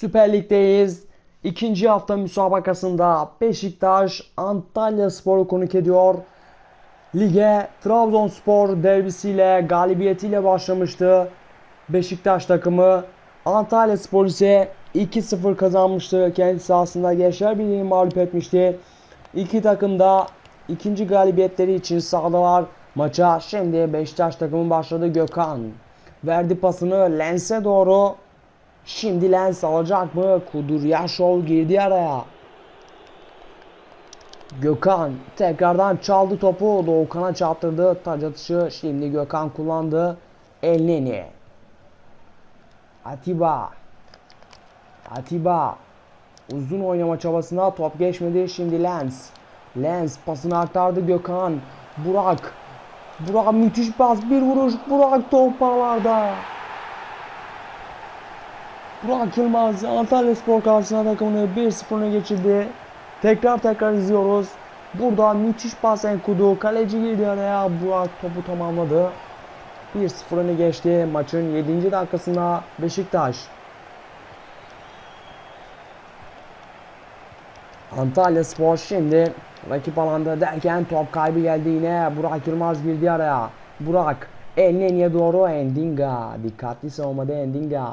Süper Lig'deyiz. İkinci hafta müsabakasında Beşiktaş Antalya Spor'u konuk ediyor. Lige Trabzonspor derbisiyle galibiyetiyle başlamıştı. Beşiktaş takımı Antalya Spor ise 2-0 kazanmıştı. Kendi sahasında Gençler Birliği'ni mağlup etmişti. İki takım da ikinci galibiyetleri için sahadalar. Maça şimdi Beşiktaş takımı başladı Gökhan. Verdi pasını Lens'e doğru. Şimdi Lens alacak mı? Kudur Yaşol girdi araya. Gökhan tekrardan çaldı topu. Doğukan'a çarptırdı. Taç atışı şimdi Gökhan kullandı. Elneni. Atiba. Atiba. Uzun oynama çabasına top geçmedi. Şimdi Lens. Lens pasını aktardı Gökhan. Burak. Burak müthiş pas. Bir vuruş. Burak top ağlarda. Burak Yılmaz Antalya Spor karşısına takımını 1-0 öne geçirdi. Tekrar tekrar izliyoruz. Burada müthiş pas Enkudu. Kaleci girdi araya. Burak topu tamamladı. 1-0 öne geçti. Maçın 7. dakikasında Beşiktaş. Antalya Spor şimdi rakip alanda derken top kaybı geldi yine. Burak Yılmaz girdi araya. Burak Elneni'ye doğru Endinga. Dikkatli savunmada Endinga.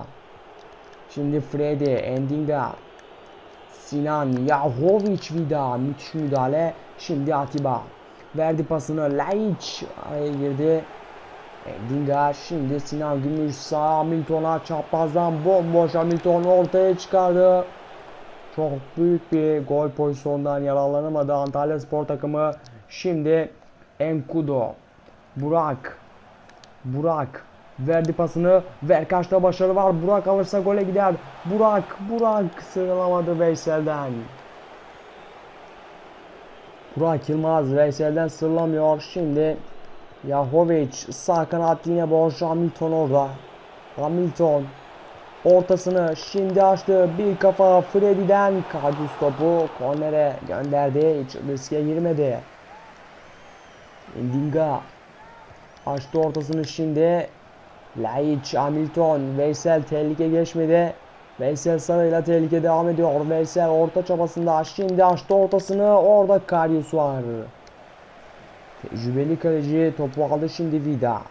Şimdi Freddy, Endinga. Sinan, Yahovic vida. Müthiş müdahale. Şimdi Atiba. Verdi pasını. Laiç araya girdi. Endinga. Şimdi Sinan Gümüş sağ Hamilton'a çaprazdan bomboş Hamilton ortaya çıkardı. Çok büyük bir gol pozisyonundan yararlanamadı Antalya Spor takımı. Şimdi Enkudo. Burak. Burak. Verdi pasını. Verkaç'ta başarı var. Burak alırsa gole gider. Burak. Burak sığınamadı Veysel'den. Burak Yılmaz Veysel'den sırlamıyor. Şimdi Yahovic sağ kanat yine boş. Hamilton orada. Hamilton ortasını şimdi açtı. Bir kafa Freddy'den Karius topu kornere gönderdi. Hiç riske girmedi. Endinga açtı ortasını şimdi. Laiç, Hamilton, Veysel tehlike geçmedi. Veysel sarıyla tehlike devam ediyor. Veysel orta çabasında şimdi açtı ortasını. Orada Karius var. Tecrübeli kaleci topu aldı şimdi Vida.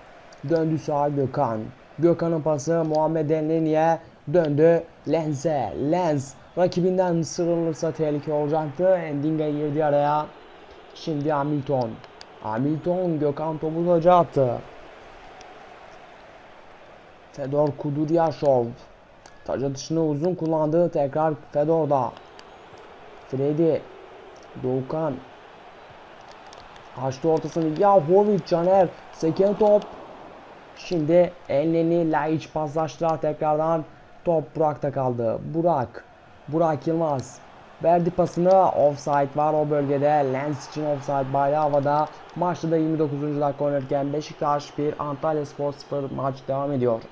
Döndü sağa Gökhan. Gökhan'ın pası Muhammed Enleni'ye döndü Lens'e. Lens rakibinden sıyrılırsa tehlike olacaktı. Endinga girdi araya. Şimdi Hamilton. Hamilton Gökhan topu taca attı. Fedor Kuduryashov. Taç atışını uzun kullandı. Tekrar Fedor'da. Freddy. Doğukan. Açtı ortasını. Yahovic Caner. Seken top. Şimdi Elneni Laiç paslaştılar tekrardan. Top Burak'ta kaldı. Burak. Burak Yılmaz. Verdi pasını. Offside var o bölgede. Lens için offside bayrağı havada. Maçta da 29. dakika oynarken Beşiktaş 1 Antalya Spor 0 maç devam ediyor.